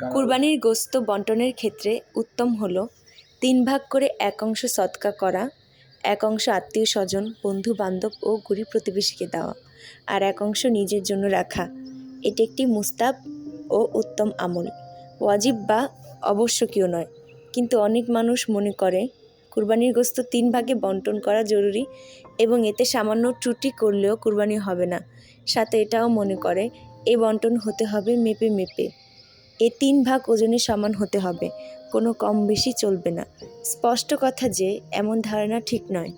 কুরবানির গোস্ত বন্টনের ক্ষেত্রে উত্তম হল তিন ভাগ করে এক অংশ সৎকা করা, এক অংশ আত্মীয় স্বজন বন্ধু বান্ধব ও গরিব প্রতিবেশীকে দেওয়া আর এক অংশ নিজের জন্য রাখা। এটি একটি মুস্তাব ও উত্তম আমল। ওয়াজিব বা অবশ্যকীয় নয়, কিন্তু অনেক মানুষ মনে করে কুরবানির গোস্ত তিন ভাগে বন্টন করা জরুরি এবং এতে সামান্য ত্রুটি করলেও কুরবানি হবে না। সাথে এটাও মনে করে, এ বন্টন হতে হবে মেপে মেপে। এ তিন ভাগ ওজনের সমান হতে হবে। কোনো কম বেশি চলবে না। স্পষ্ট কথা যে, এমন ধারণা ঠিক নয়।